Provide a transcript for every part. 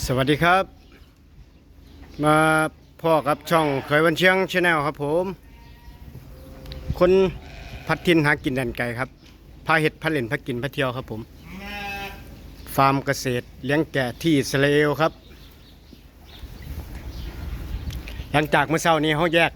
สวัสดีครับ มาพ่อกับช่องเคยวันเชียงชาแนลครับผม คนพัดทินหากินดันไก่ครับพาเห็ดพาเล่นพากินพาเที่ยวครับผม ฟาร์มเกษตรเลี้ยงแกะที่อิสราเอลครับ หลังจากเมื่อเช้านี้เขาแยก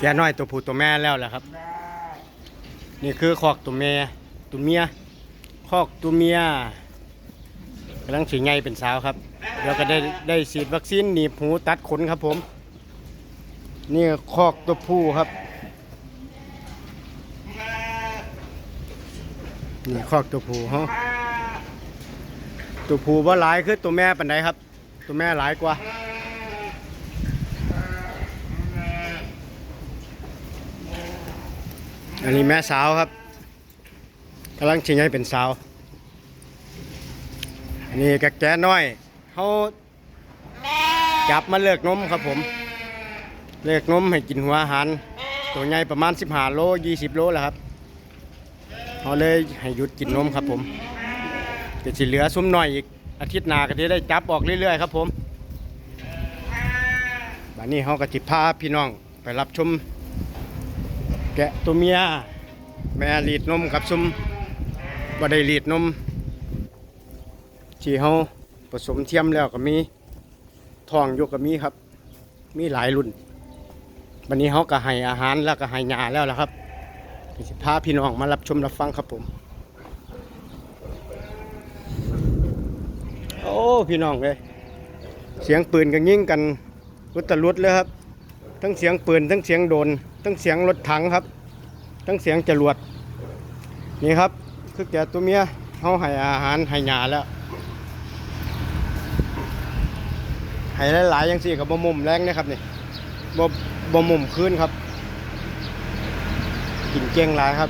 แกะน้อยตัวผู้ตัวแม่แล้วแหละครับ นี่คือคอกตัวแม่ตัวเมียคอกตัวเมีย กำลังฉีดไงเป็นสาวครับเดี๋ยวก็ได้ได้ฉีดวัคซีนหนีบหูตัดขนครับผม นี่คอกตัวผู้ครับนี่คอกตัวผู้ฮะตัวผู้ว่าหลายคือตัวแม่ปันไดครับ ตัวแม่หลายกว่าอันนี้แม่สาวครับกำลังฉีดไงเป็นสาว อันนี้กะแกน้อยเขาจับมาเลิกนมครับผม เลิกนมให้กินหัวอาหาร ตัวใหญ่ประมาณ 15 โล 20 โลแล้วครับเขาเลยให้หยุดกินนมครับผมจะสิเหลือซุ้มหน้อยอีกอาทิตย์หน้าก็จะได้จับออกเรื่อยๆครับผมบัดนี้เขาก็จิพาพี่น้องไปรับชมแกะตัวเมียแม่รีดนมกับซุ้มบ่ได้รีดนม ที่เขาผสมเทียมแล้วก็มีทองอยู่ก็มีครับ มีหลายรุ่น วันนี้เขาก็ให้อาหารแล้วก็ให้ยาแล้วละครับสิพาพี่น้องมารับชมรับฟังครับผม โอ้พี่น้องเลยเสียงปืนกันยิงกันรุตรุดเลยครับ ทั้งเสียงปืนทั้งเสียงโดน ทั้งเสียงรถถังครับ ทั้งเสียงจรวดนี่ครับ คือแกตัวเมียเขาให้อาหารให้ยาแล้ว ให้หลายๆอย่างสี่กับบ่มุมแรงนะครับนี่บ่บ่มุมคืนครับกินเก่งหลายครับ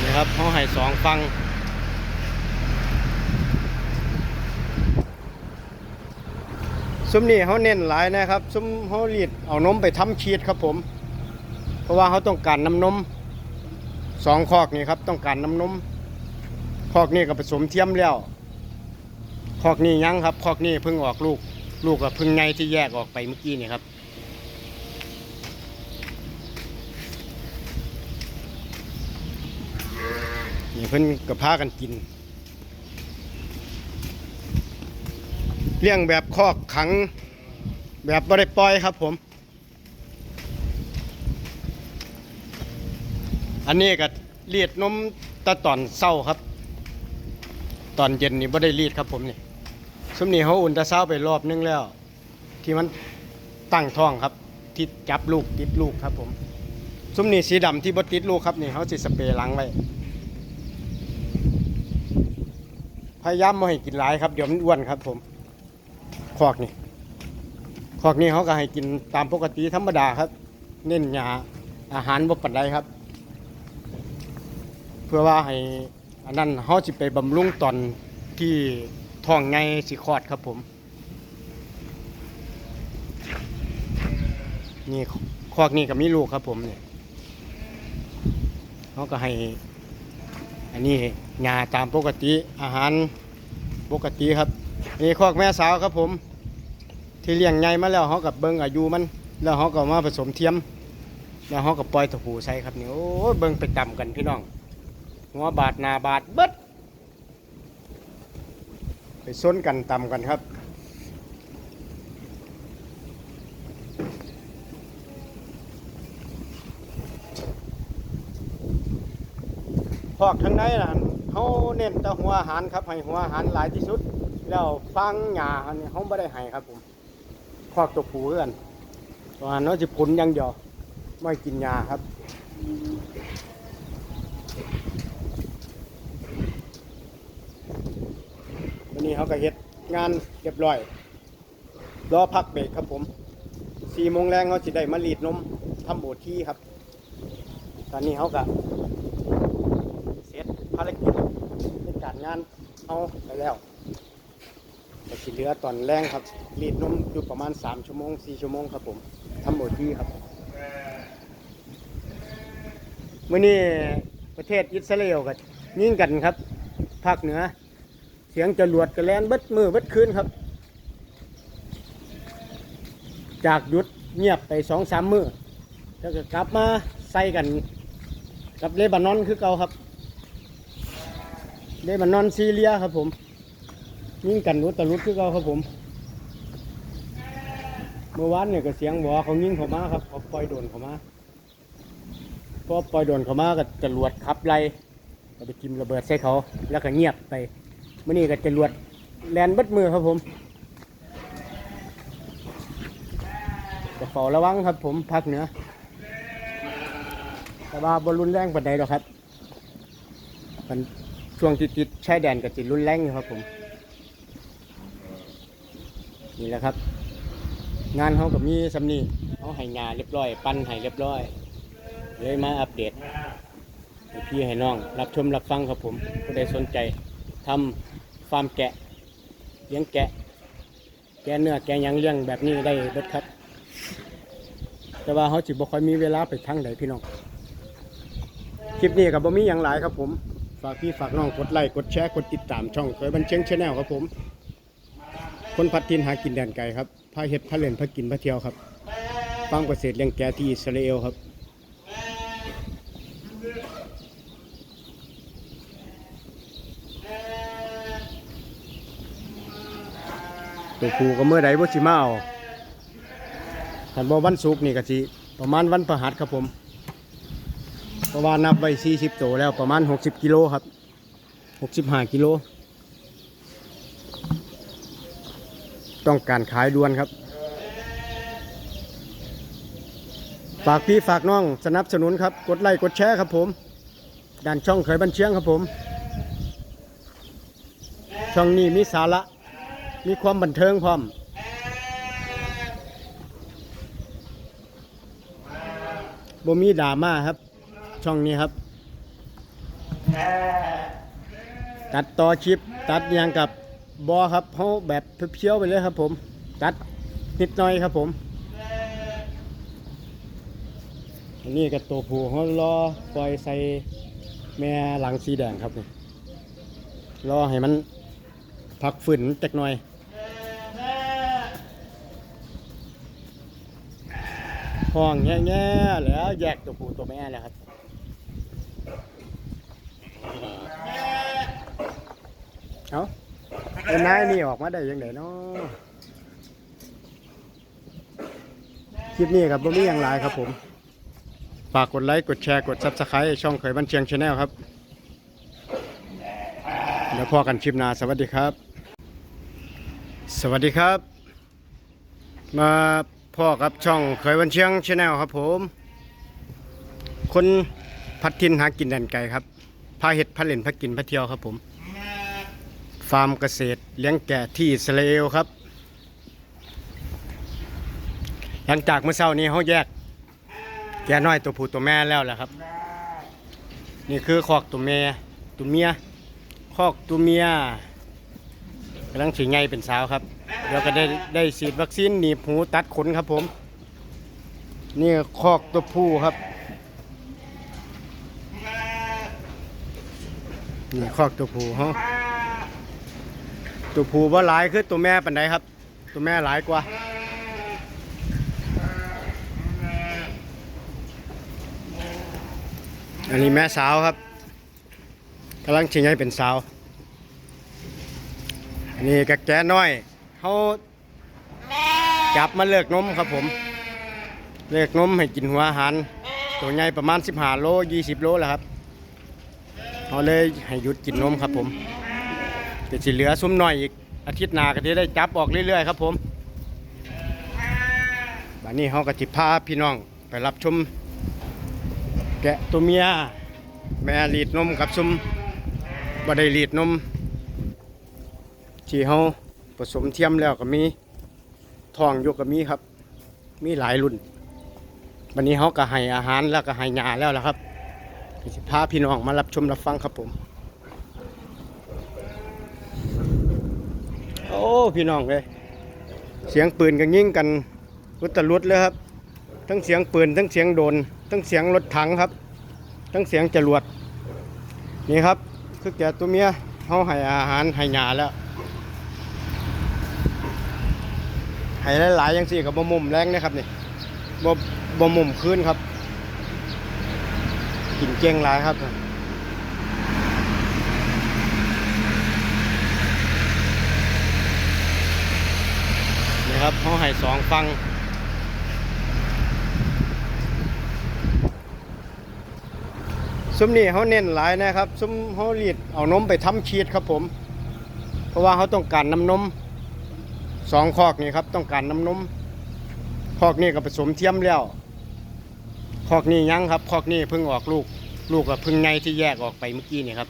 นี่ครับเขาให้สองฟังซุ้มนี่เขาเน้นหลายนะครับซุ้มเขารีดเอานมไปทำชีดครับผม เพราะว่าเขาต้องการน้ำนม สองคอกนี่ครับต้องการน้ำนมคอกนี่ก็ผสมเทียมแล้วคอกนี่ยังครับคอกนี่เพิ่งออกลูก ลูกกับพึ่งไงที่แยกออกไปเมื่อกี้นี่ครับนี่เพิ่นกับพากันกิน เลี้ยงแบบคอกขัง แบบบ่ได้ปล่อยครับผม อันนี้ก็รีดนมตะตอนเศร้าครับ ตอนเย็นนี่บ่ได้รีดครับผมนี่ซุมนี้เขาอุ่นตะเศร้าไปรอบนึงแล้ว ที่มันตั้งท้องครับ ที่จับลูกติดลูกครับผมซุมนี้สีดำที่บ่ติดลูกครับนี่เขาสิสเปรย์ล้างไว้ พยายามไม่ให้กินหลายครับเดี๋ยวมันอ้วนครับผมคอกนี่คอกนี่เขาก็ให้กินตามปกติธรรมดาครับ เน้นหยาอาหารบ่ปันใดครับ พื่อว่าให้อันนั้นเขาสิไปบำรุงตอนที่ท้องไงสิคลอดครับผม นี่คอกนี่ก็มีลูกครับผมเนี่ยเขาก็ให้ อันนี้ยาตามปกติอาหารปกติครับนี่คอกแม่สาวครับผม ที่เลี้ยงไงมาแล้วเขากับเบิ้งอายุมัน แล้วเขาก็มาผสมเทียม แล้วเขาก็ปล่อยตัวผู้ใส่ครับนี่โอ้เบิ้งไปต่ำกันพี่น้อง หัวบาดนาบาดเบิดไปซ้นกันตำกันครับพอกทั้งในนะเขาเน้นแต่หัวอาหารครับให้หัวอาหารหลายที่สุด แล้วฟังหญ้าอันนี้เขาไม่ได้ให้ครับผมพอกตัวผู้กันตัวหันจะผลยังเดียวไม่กินหญ้าครับ นนี้เขาก็เฮ็ดงานเรียบร้อยรอพักเบรกครับผมสี่โมงแรงเขาจะได้มารีดนมทำโบที่ครับ ตอนนี้เขาก็เสร็จภารกิจในการงานเขาไปแล้วแต่ทีเหลือตอนแรงครับรีดนมอยู่ประมาณ 3 ชั่วโมง 4 ชั่วโมงครับผมทำโบที่ครับเมื่อนี้ประเทศอิสราเอลก็ยิงกันครับภาคเหนือ เสียงจรวดกระแลนเบิดมือเบิดคืนครับ จากหยุดเงียบไปสองสามมือแล้วก็กลับมาใส่กันกับเลบานอนคือเก่าครับเลบานอนซีเรียครับผมยิงกันรุดตะลุดคือเก่าครับผม เมื่อวานเนี่ยก็เสียงบอกว่าเขายิงเขามาครับเขาปล่อยโดนเขามาพอปล่อยโดนเขามาก็จรวดขับไล่ก็ไปกิมระเบิดใส่เขาแล้วก็เงียบไป มื่อนี้ก็จรวดแลนบัดมือครับผมก็เฝ้าระวังครับ ผมภาคเหนือแต่ว่าบรุนแรงปานใดหรอกครับมันช่วงที่ติดชายแดนกับจิรุนแรงครับผม นี่แหละครับ งานเขากับมีสำนีเขาให้งานเรียบร้อย ปั้นให้เรียบร้อยเลยมาอัปเดตให้พี่ให้น้อง รับชมรับฟังครับผมผู้ใดสนใจทำ ฟาร์มแกะเลี้ยงแกะ แกะเนื้อแกะหยังเลี้ยงแบบนี้ได้เบิดครับ แต่ว่าเขาจิบ่ค่อยมีเวลาไปทั้งใดพี่น้องคลิปนี้กับบ่มีอย่างหลายครับผม ฝากพี่ฝากน้องกดไลค์กดแชร์กดติดตามช่องเคยบันเชียงชาแนลครับผม คนพัดทินหากินแดนไก่ครับพาเห็ดพาเล่นพากินพาเที่ยวครับฟาร์มเกษตรเลี้ยงแกะที่อิสราเอลครับ ตัวครูก็เมื่อใดบ่สิมาเอาคันบ่วันศุกร์นี่ก็สิประมาณวันพฤหัสครับผมเพราะว่านับไว้40ตัวแล้วประมาณ 60 กิโลครับ 65 กิโล ต้องการขายด่วนครับ ฝากพี่ฝากน้องสนับสนุนครับ กดไลค์กดแชร์ครับผมด่านช่องเขยบันเชียงครับผม ช่องนี้มีสาระ มีความบันเทิงพร้อมบ่มีดราม่าครับ ช่องนี้ครับ ตัดต่อคลิป ตัดย่างกับบอครับเขาแบบเพียวๆไปเลยครับ ผม ตัดนิดหน่อยครับผม อันนี้กับตัวผู้เขารอปล่อยใส่แม่หลังสีแดงครับนี่รอให้มันพักฝืนจักหน่อย ห้องแง่ๆแล้วแยกตัวผู้ตัวแม่แล้วครับเอาไอ้นายนี่ออกมาได้ยังไงเนาะคลิปนี้ครับบ่มีอย่างไรครับผม ฝากกดไลค์ กดแชร์ กดซับสไครต์ช่องเขยบันเชียงชาแนลครับ เดี๋ยวพอกันคลิปหน้า สวัสดีครับ สวัสดีครับ มา พ่อกับช่องเขยบันเชียงชาแนลครับผม คนพัดทินหากินแดนไก่ครับพาเห็ดพาเล่นพากินพาเที่ยวครับผม ฟาร์มเกษตรเลี้ยงแกะที่อิสราเอลครับ หลังจากเมื่อเช้านี้เขาแยก แกะน้อยตัวผู้ตัวแม่แล้วแหละครับ นี่คือคอกตัวแม่ตัวเมียคอกตัวเมียกำลังฉีงไงเป็นสาวครับ เดี๋ยวก็ได้ได้ฉีดวัคซีนหนีบหูตัดขนครับผม นี่คอกตัวผู้ครับนี่คอกตัวผู้เขาตัวผู้ว่าหลายคือตัวแม่ปันใดครับ ตัวแม่หลายกว่าอันนี้แม่สาวครับกำลังชิงให้เป็นสาว อันนี้กะแกน้อย เขาจับมาเลิกนมครับผม เลิกนมให้กินหัวอาหาร ตัวใหญ่ประมาณ 15 โล 20 โลแหละครับเขาเลยให้หยุดกินนมครับผมจะสิเหลือซุ้มหน่อยอีกอาทิตย์หน้าก็จะได้จับออกเรื่อยๆครับผมบัดนี้เขาก็จิพาพี่น้องไปรับชมแกะตัวเมีย แม่รีดนมกับซุ้มบ่ได้รีดนมที่เขา ผสมเทียมแล้วก็มีทองอยกก็มีครับ มีหลายรุ่น วันนี้เขาก็ให้อาหารแล้วก็ให้ยาแล้วละครับพาพี่น้องมารับชมรับฟังครับผม โอ้พี่น้องเลยเสียงปืนกันยิงกันรุดตะลุดเลยครับ ทั้งเสียงปืนทั้งเสียงโดน ทั้งเสียงรถถังครับ ทั้งเสียงจรวด นี่ครับ คือแกตัวเมียเขาให้อาหารให้หญ้าแล้ว ให้หลายๆอย่างสี่กับบ่มุมแรงนะครับนี่บ่บ่มุมคืนครับกินเก่งหลายครับนี่ครับเขาให้สองฟังซุ้มนี่เขาเน้นหลายนะครับซุ้มเขารีดเอานมไปทำชีสครับผม เพราะว่าเขาต้องการน้ำนม สองคอกนี่ครับต้องการน้ำนมคอกนี่ก็ผสมเทียมแล้วคอกนี่ยังครับคอกนี่เพิ่งออกลูก ลูกกับพึ่งไงที่แยกออกไปเมื่อกี้นี่ครับ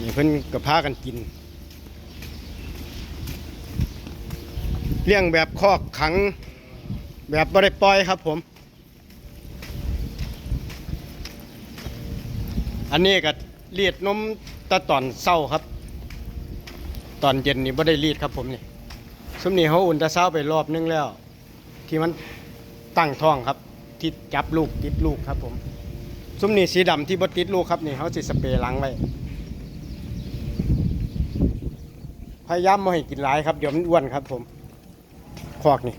นี่เพิ่นก็พากันกิน เลี้ยงแบบคอกขัง แบบบริปล่อยครับผม อันนี้ก็รีดนมตะตอนเศร้าครับ ตอนเย็นนี่บ่ได้รีดครับผมนี่ซุ้มนี่เขาอุ่นตะเศร้าไปรอบนึงแล้ว ที่มันตั้งท้องครับที่จับลูกติดลูกครับผมซุ้มนี่สีดำที่บ่ติดลูกครับนี่เขาสิสเปรย์ล้างไว้พยายามไม่ให้กินหลายครับเดี๋ยวมันอ้วนครับ ผมคอกนี่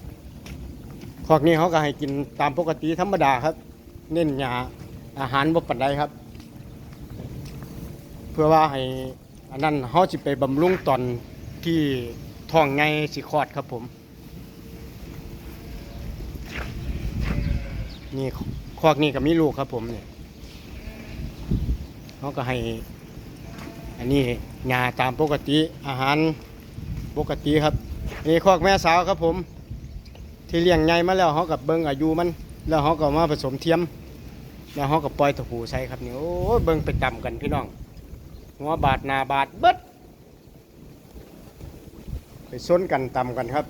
คอกนี่เขาก็ให้กินตามปกติธรรมดาครับ เน้นหยาอาหารบ่ปันใดครับ เพื่อว่าให้อันนั้นเขาจะไปบำรุงตอนที่ท้องไงสิคลอดครับผม นี่คอกนี่ก็มีลูกครับผมเนี่ยเขาก็ให้ อันนี้ยาตามปกติอาหารปกติครับนนี้คอกแม่สาวครับผม ที่เลี้ยงใหญ่มาแล้วเขากับเบิ้งอายุมัน แล้วเขาก็มาผสมเทียม แล้วเขาก็ปล่อยตะปูใส่ครับนี่โอ้เบิ้งไปต่ำกันพี่น้อง หัวบาดนาบาดเบิดไปซ้นกันต่ำกันครับ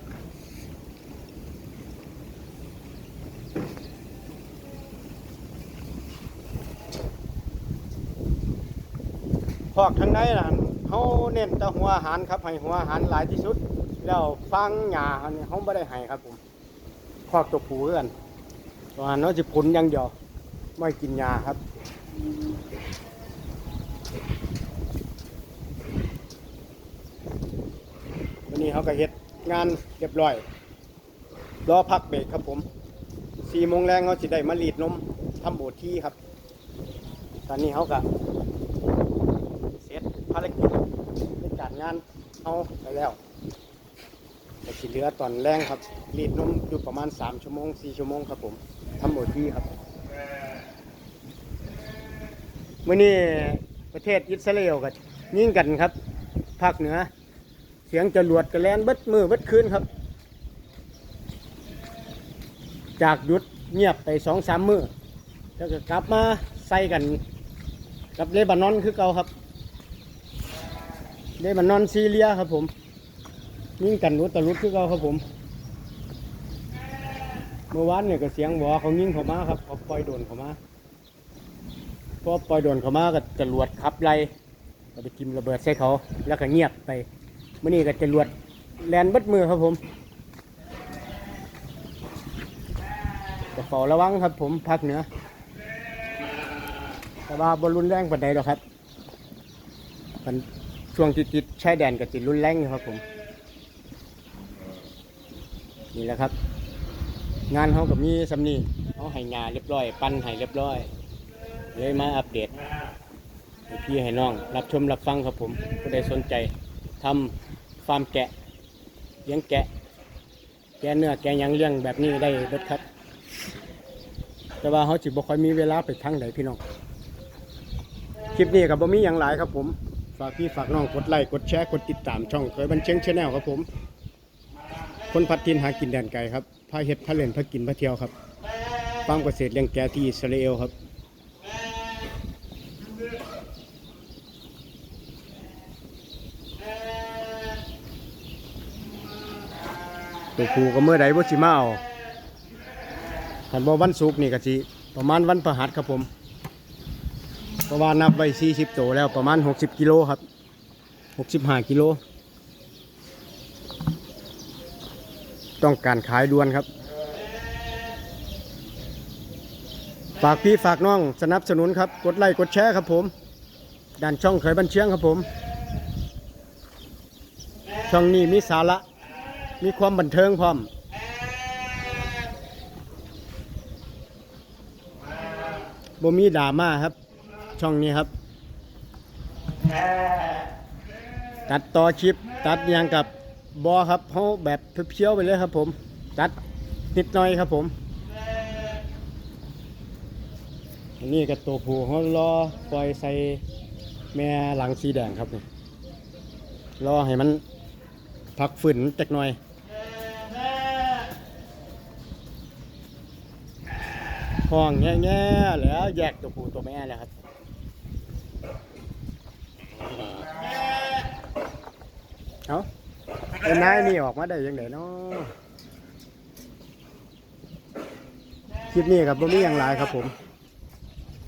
พอกทั้งในน่ะเขาเน้นแต่หัวอาหารครับให้หัวอาหารหลายที่สุด แล้วฟังหญ้าเขาไม่ได้ให้ครับผมพอกตัวผูคือกันตอนนั้นจะผลย่างเดียวไม่กินหญ้าครับ นี้เขาก็เฮ็ดงานเรียบร้อยรอพักเบรกครับผมสี่โมงแรงเขาจะได้มารีดนมทำโบสที่ครับ ตอนนี้เขาก็เสร็จภารกิจในการงานเอาไปแล้วแต่ที่เหลือตอนแรงครับรีดนมอยู่ประมาณ3ชั่วโมง4ชั่วโมงครับผมทำหมดที่ครับเมื่อนี้ประเทศอิสราเอลกับยิงกันครับภาคเหนือ เสียงจรวดกระแลนเบิดมือเบิดคืนครับ จากหยุดเงียบไปสองสามมือแล้วก็กลับมาใส่กันกับเลบานอนคือเก่าครับได้มานอนซีเรียครับผมยิ่งกันรุดตะลุดคือเขาครับผม เมื่อวานเนี่ยก็เสียงหวอเขายิ่งเขามาครับเขาปล่อยโดนเขามาพอปล่อยโดนเขามาก็จรวดขับไล่ก็ไปกิมระเบิดใส่เขาแล้วก็เงียบไป มื่อนี้ก็จรวดแลนเบัดมือครับผมก็เฝ้าระวังครับผมภาคเหนือ แต่ว่าบอลรุนแรงปานใดหรอกครับมันช่วงที่ติดชายแดนกับจิตรุนแรงอยู่ครับผม นี่แหละครับ งานเขากับมีสำนีเขาให้งานเรียบร้อย ปั้นให้เรียบร้อยเลยมาอัปเดตให้พี่ให้น้อง รับชมรับฟังครับผมผู้ใดสนใจทำาร์มแกะเลี้ยงแกะ แกะเนื้อแกะยังเลี้ยงแบบนี้ได้เบิดครับ แต่ว่าเขาจิบ่ค่อยมีเวลาไปทางไหนพี่น้องคลิปนี้กับบ่มีอย่างหลายครับผมฝากพี่ฝากน้องกดไลค์กดแชร์กดติดตามช่องเคยบันเชียงชาแนลครับผม คนพัดทินหากินแดนไกลครับพาเฮ็ดพาเล่นพากินพาเที่ยวครับฟาร์มเกษตรเลี้ยงแกะที่อิสราเอลครับ ตัวผูก็เมื่อใดบ่สิมาเอาคันบ่วันศุกร์นี่ก็สิประมาณวันพฤหัสครับผมเพราะว่านับไว้40โตแล้วประมาณ 60 กิโลครับ 65 กิโล ต้องการขายด่วนครับ ฝากพี่ฝากน้องสนับสนุนครับ กดไลค์กดแชร์ครับผมด้านช่องเคยบันเชียงครับผม ช่องนี้มีสาระ มีความบันเทิงพร้อมบ่มีดราม่าครับ ช่องนี้ครับ ตัดต่อคลิป ตัดยังกับบอครับเขาแบบเพียวๆไปเลยครับ ผม ตัดนิดหน่อยครับผมอันนี้กับตัวผู้เขารอปล่อยใส่แม่หลังสีแดงครับนี่รอให้มันพักฝืนจักหน่อย ห้องแง่ๆแล้วแยกตัวผู้ตัวแม่แล้วครับเอาเป็นนายนี่ออกมาได้ยังไงเนาะคลิปนี้ครับบ่มีอย่างไรครับผม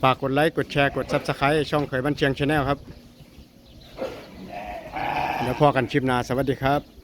ฝากกดไลค์กดแชร์กดซับสไครต์ช่องเขยบันเชียงชาแนลครับเดี๋ยวพอกันคลิปหน้าสวัสดีครับ